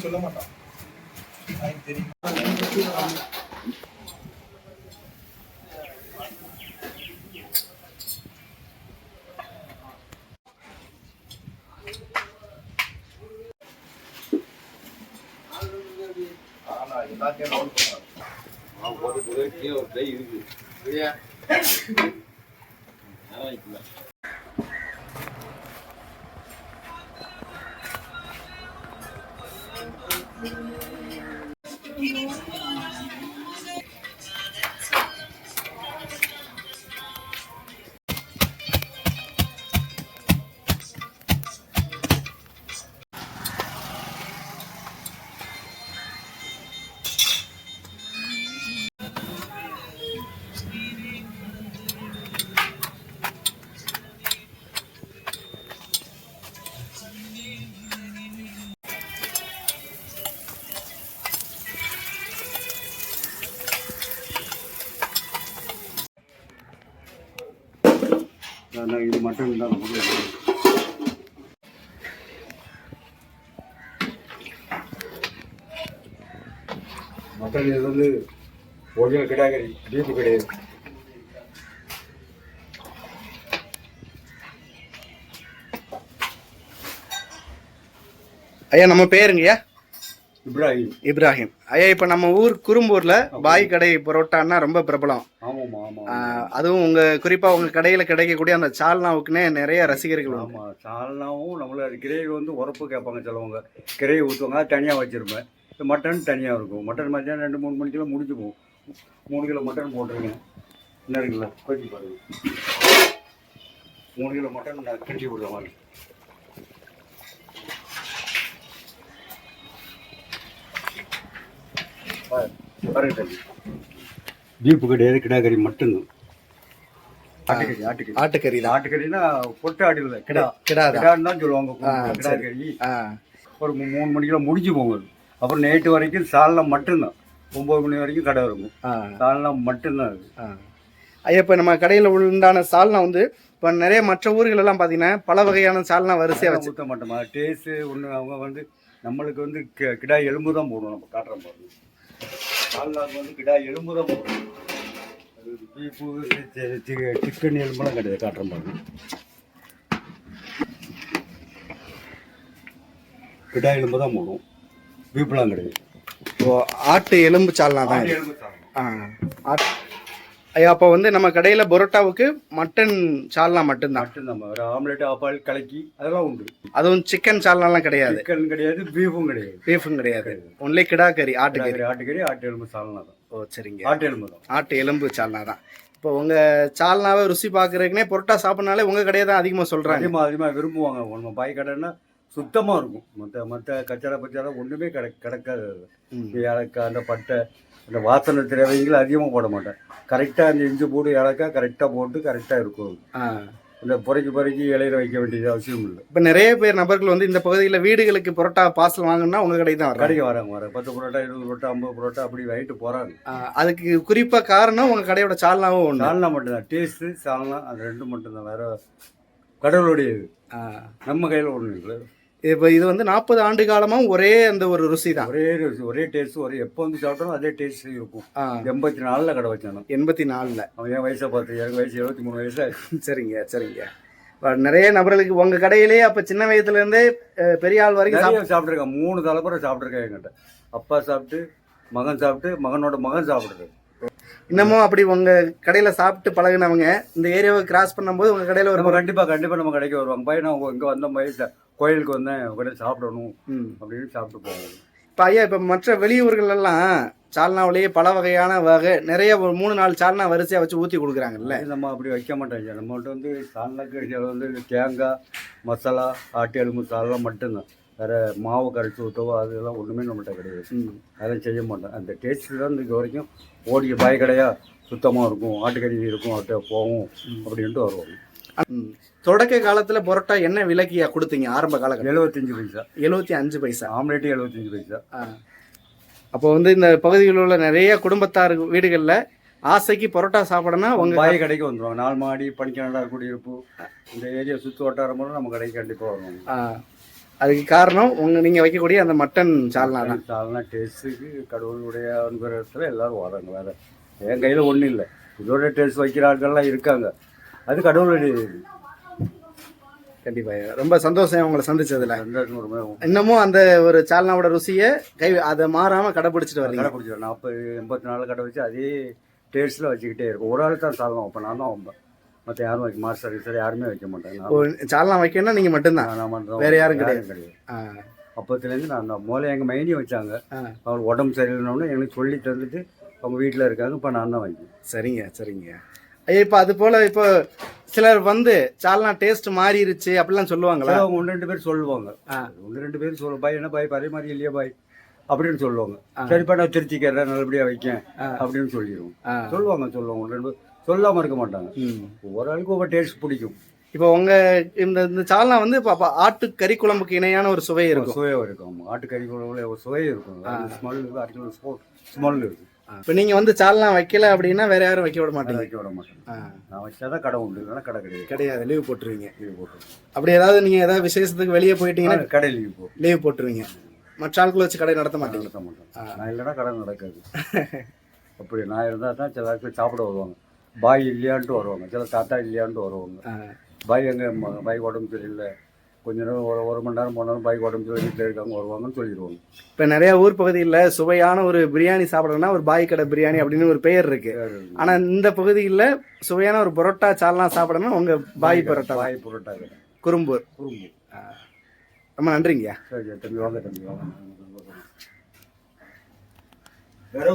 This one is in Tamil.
சொல்ல மாட்டான் எனக்கு தெரியும் ஆனா எல்லாத்தையும் roll பண்ணுவாங்க. அவன் போட்டு போய் கீழே ஒரு கை இருக்கு சரியா இது மட்டும் தான் முடியும் மட்டன் இது வந்து ஒரிஜினல் கிடாக்கறி பீப்பு கிடையாது. ஐயா நம்ம பேருங்கய்யா இப்ராஹிம். இப்ராஹிம். ஐயா இப்போ நம்ம ஊர் குறும்பூர்ல பாய் கடை பரோட்டான்னா ரொம்ப பிரபலம். அதுவும் உங்க குறிப்பா உங்க கடையில கிடைக்கக்கூடிய அந்த சால்னாவுக்குன்னே நிறைய ரசிகர்கள் ஆமாம் சால்னாவும் நம்மள கிரேவி வந்து உரப்பு கேட்பாங்க சிலவங்க. கிரேவி ஊற்றுவாங்க அது தனியாக வச்சுருப்பேன். மட்டன் தனியாக இருக்கும். மட்டன் மத்தியானம் ரெண்டு மூணு மணிக்கெல்லாம் முடிஞ்சு போகும். மூணு கிலோ மட்டன் போட்டிருக்கேன். என்ன இருக்குல்ல? கொஞ்சம் பாருங்க. மூணு கிலோ மட்டன் நான் கட்டி கொடுத்த மாதிரி. பீப்பு கிடையாது கிடாக்கறி மட்டும்தான். ஆட்டுக்கறி ஆட்டுக்கறி. ஆட்டுக்கறி தான். ஆட்டுக்கறினா பொட்டு ஆடு இல்லை கிடா. கிடாதான். கிடான்னு தான் சொல்லுவாங்க. ஆ, கிடா சரி. கறி ஆ. ஒரு மூணு மணிக்கெல்லாம் முடிஞ்சு போகும். அப்புறம் நைட்டு வரைக்கும் சால்னா மட்டும்தான். ஒம்பது மணி வரைக்கும் கடை இருக்கும். ஆ. சால்னா மட்டும்தான். ஐயா இப்போ நம்ம கடையில் உண்டான சால்னா வந்து இப்போ நிறைய மற்ற ஊர்கள் எல்லாம் பார்த்தீங்கன்னா பல வகையான சால்னா வரிசையாக வச்சு ஊற்ற மாட்டோமா. டேஸ்ட்டு ஒன்று அவங்க வந்து நம்மளுக்கு வந்து கி- கிடா எலும்பு தான் போடுவோம் நம்ம. காட்டுற பாருங்க சால்னாக்கு வந்து கிடா எலும்பு தான் போடுவோம் அது பீப்பு சிக்கன் எலும்புலாம் கிடையாது காட்டுற பாருங்க கிடா எலும்பு தான் போடுவோம் பீப்புலாம் கிடையாது. இப்போ ஆட்டு எலும்பு சால்னா தான் ஆ ஆட்டு அப்போ வந்து நம்ம கடையில் பரோட்டாவுக்கு மட்டன் சால்னா மட்டும்தான். மட்டும்தான் ஒரு ஆம்லெட் ஆப்பால் கலக்கி அதெல்லாம் உண்டு. அதுவும் சிக்கன் சால்னாலாம் கிடையாது. சிக்கன் கிடையாது பீஃபும் கிடையாது. பீஃபும் கிடையாது. ஒன்லி கிடா கறி ஆட்டுக்கறி ஆட்டுக்கறி ஆட்டுக்கறி ஆட்டு எலும்பு சால்னா தான். ஓ சரிங்க. ஆட்டு எலும்பு தான். ஆட்டு எலும்பு சால்னா தான். இப்போ உங்கள் சால்னாவை ருசி பார்க்குறதுக்குனே பரோட்டா சாப்பிட்னாலே உங்கள் கடையை தான் அதிகமாக சொல்கிறாங்க அதிகமாக அதிகமாக விரும்புவாங்க. நம்ம பாய் கடைன்னா சுத்தமாக இருக்கும். மற்ற மற்ற கச்சரா பச்சாரா ஒன்றுமே கிட கிடக்காது ஏலக்காய் அந்த பட்டை அந்த வாசனை திரவியங்கள் அதிகமாக போட மாட்டேன். கரெக்டாக அந்த இஞ்சி போடு ஏலக்காய் கரெக்டாக போட்டு கரெக்டாக இருக்கும். இந்த பொறைக்கு பொறைக்கு இலையில வைக்க வேண்டியது அவசியம் இல்லை. இப்போ நிறைய பேர் நபர்கள் வந்து இந்த பகுதியில் வீடுகளுக்கு பரோட்டா பார்சல் வாங்கணும்னா உங்கள் கடை தான் கடைக்கு வராங்க வர பத்து புரோட்டா இருபது புரோட்டா ஐம்பது புரோட்டா அப்படி வாங்கிட்டு போகிறாங்க அதுக்கு குறிப்பாக காரணம் உங்கள் கடையோட சால்னாவும் ஒன்று சால்னா மட்டும்தான். டேஸ்ட்டு சால்னா அது ரெண்டும் மட்டும்தான். வேற கடவுளுடைய இது நம்ம கையில் ஒன்றும் இல்லை. இப்போ இது வந்து நாற்பது ஆண்டு காலமாக ஒரே அந்த ஒரு ருசி தான். ஒரே ருசி, ஒரே டேஸ்ட் ஒரே எப்போ வந்து சாப்பிட்டாலும் அதே டேஸ்ட் இருக்கும். எண்பத்தி நாலில் கடை வச்சானோ எண்பத்தி நாலில் அவன் என் வயசை பார்த்து எனக்கு வயசு எழுபத்தி மூணு வயசு. சரிங்க சரிங்க. நிறைய நபர்களுக்கு உங்கள் கடையிலேயே அப்போ சின்ன வயதுலேருந்தே பெரிய ஆள் வரைக்கும் சாப்பிட்ருக்கேன் மூணு தலைமுறை சாப்பிட்ருக்கேன் என்கிட்ட. அப்பா சாப்பிட்டு மகன் சாப்பிட்டு மகனோட மகன் சாப்பிட்றது. இன்னமும் அப்படி உங்கள் கடையில் சாப்பிட்டு பழகுனவங்க இந்த ஏரியாவை கிராஸ் பண்ணும்போது உங்கள் கடையில் ஒரு நம்ம கண்டிப்பாக கண்டிப்பாக நம்ம கடைக்கு வருவாங்க. பையன் இங்கே வந்த வயசு கோயிலுக்கு வந்தேன் உடனே சாப்பிடணும் அப்படின்னு சாப்பிட்டு போவாங்க இப்போ ஐயா இப்போ மற்ற வெளியூர்கள் எல்லாம் சால்னாவிலேயே பல வகையான வகை நிறைய ஒரு மூணு நாலு சால்னா வரிசையாக வச்சு ஊற்றி கொடுக்குறாங்கல்ல? நம்ம அப்படி வைக்க மாட்டோம் நம்மகிட்ட வந்து சால்னாக்கு சில வந்து தேங்காய் மசாலா ஆட்டு எலும்பு சாலா மட்டும்தான். வேற மாவு கரைச்சி ஊற்றவோ அதெல்லாம் ஒன்றுமே நம்மகிட்ட கிடையாது. அதெல்லாம் செய்ய மாட்டோம். அந்த டேஸ்ட்டு தான் இது வரைக்கும். ஓடிய பாய் கடையா சுத்தமாக இருக்கும் ஆட்டுக்கறி இருக்கும் அவர்கிட்ட போகும் அப்படின்ட்டு வருவாங்க ம். தொடக்க காலத்துல பரோட்டா என்ன விலைக்கு கொடுத்தீங்க? ஆரம்ப காலகட்டம். எழுபத்தஞ்சு பைசா. எழுபத்தி அஞ்சு பைசா. ஆம்லேட்டு எழுபத்தஞ்சு பைசா. ஆ. அப்போ வந்து இந்த பகுதியில் உள்ள நிறைய குடும்பத்தார் வீடுகள்ல ஆசைக்கு பரோட்டா சாப்பிடணும் உங்க பாய் கடைக்கு வந்துடுவாங்க நாலு மாடி பனிக்கனடா குடியிருப்பு இந்த ஏரியா சுற்று வட்டாரம் மூலம் நம்ம கடைக்கு கண்டிப்பாக வருவாங்க. அதுக்கு காரணம் உங்க நீங்க வைக்கக்கூடிய அந்த மட்டன் சால்னா தான். சால்னா டேஸ்ட்டுக்கு கடவுளுடைய அனுகிரகத்தில் எல்லாரும் வராங்க வேற. என் கையில் ஒன்றும் இல்லை. இதோட டேஸ்ட் வைக்கிற ஆட்கள்லாம் இருக்காங்க. அது கடவுளுடைய இது. கண்டிப்பா ரொம்ப சந்தோஷம் உங்களை சந்திச்சதுல. இன்னமும் அந்த ஒரு சால்னாவோட ருசியை கை அதை மாறாம கடைபிடிச்சிட்டு வர்றீங்க கடை பிடிச்சிடும் நாற்பது எண்பத்தி நாலு கடை வச்சு அதே டேஸ்ட்டில் வச்சுக்கிட்டே இருக்கும். ஒரு ஆள் தான் சாதம் வைப்பேன். நான் தான் வைப்பேன். மற்ற யாரும் வைக்க மாஸ்டர் சார் யாருமே வைக்க மாட்டாங்க இப்போ சால்னா வைக்கணும்னா நீங்க மட்டும்தான்? நான் மட்டும் வேற யாரும் கிடையாது. கிடையாது. அப்பத்துலேருந்து நான் தான் முதல்ல எங்கள் மைனி வச்சாங்க. அவங்களுக்கு உடம்பு சரியில்லைன்னு எனக்கு சொல்லி தந்துட்டு அவங்க வீட்டில் இருக்காங்க. இப்போ நான் தான் வைக்கிறேன் சரிங்க சரிங்க. இப்போ அது போல இப்போ சிலர் வந்து சால்னா டேஸ்ட் மாறிடுச்சு அப்படிலாம் சொல்லுவாங்களா? சில அவங்க ஒன்று ரெண்டு பேர் சொல்லுவாங்க. ஒன்று ரெண்டு பேர் சொல்லுவோம் பாய் என்ன பாய்? பழைய மாதிரி இல்லையா பாய்? அப்படின்னு சொல்லுவாங்க. சரிப்பா நான் திருச்சிக்கிறேன் நல்லபடியாக வைக்கேன். ஆ. அப்படின்னு சொல்லிடுவோம். சொல்லுவாங்க சொல்லுவாங்க. ஒன்று ரெண்டு சொல்லாமல் இருக்க மாட்டாங்க. ஒவ்வொரு ஆளுக்கும் ஒவ்வொரு டேஸ்ட் பிடிக்கும். இப்போ உங்க இந்த இந்த சால்னா வந்து இப்போ அப்ப ஆட்டு கறி குழம்புக்கு இணையான ஒரு சுவை இருக்கும். சுவையாக இருக்கும். ஆமாம் ஆட்டுக்கறி குழம்புல ஒரு சுவை இருக்கும். ஸ்மெல் அடிக்கல ஸ்மெல் இருக்கும் இப்போ நீங்க வந்து சால்னா வைக்கல அப்படின்னா வேற யாரும் வைக்க விட மாட்டீங்க? வைக்க விட மாட்டேன். நான் வச்சா தான் கடை உண்டு. இல்லைன்னா கடை கிடையாது. கிடையாது. லீவ் போட்டுருவீங்க. லீவ் போட்டு அப்படி ஏதாவது நீங்க ஏதாவது விசேஷத்துக்கு வெளியே போயிட்டீங்கன்னா கடை லீவ் போ லீவ் போட்டுருவீங்க. மற்ற ஆட்களை வச்சு கடை நடத்த மாட்டீங்க. நடத்த மாட்டேன் நான் இல்லைன்னா கடை நடக்காது. அப்படி நான் இருந்தால் தான் சில ஆட்கள் சாப்பிட வருவாங்க. பாய் இல்லையான்ட்டு வருவாங்க. சில தாத்தா இல்லையான்ட்டு வருவாங்க. பாய் எங்கே பாய் உடம்பு சரியில்லை. கொஞ்ச நேரம் ஒரு ஒரு மணி நேரம் நேரம் பாய் உடம்பு சரி வீட்டில் இருக்காங்க வருவாங்கன்னு சொல்லிடுவாங்க. இப்போ நிறைய ஊர் பகுதியில் சுவையான ஒரு பிரியாணி சாப்பிடணும்னா ஒரு பாய் கடை பிரியாணி அப்படின்னு ஒரு பெயர் இருக்கு. வேறு ஆனா இந்த பகுதியில் சுவையான ஒரு பரோட்டா சால்னா சாப்பிடணும்னா உங்க பாய் பரோட்டா. பாய் புரோட்டா குறும்பூர். குறும்பு ரொம்ப நன்றிங்க சரி தம்பி வாங்க தம்பி வாங்க. வேற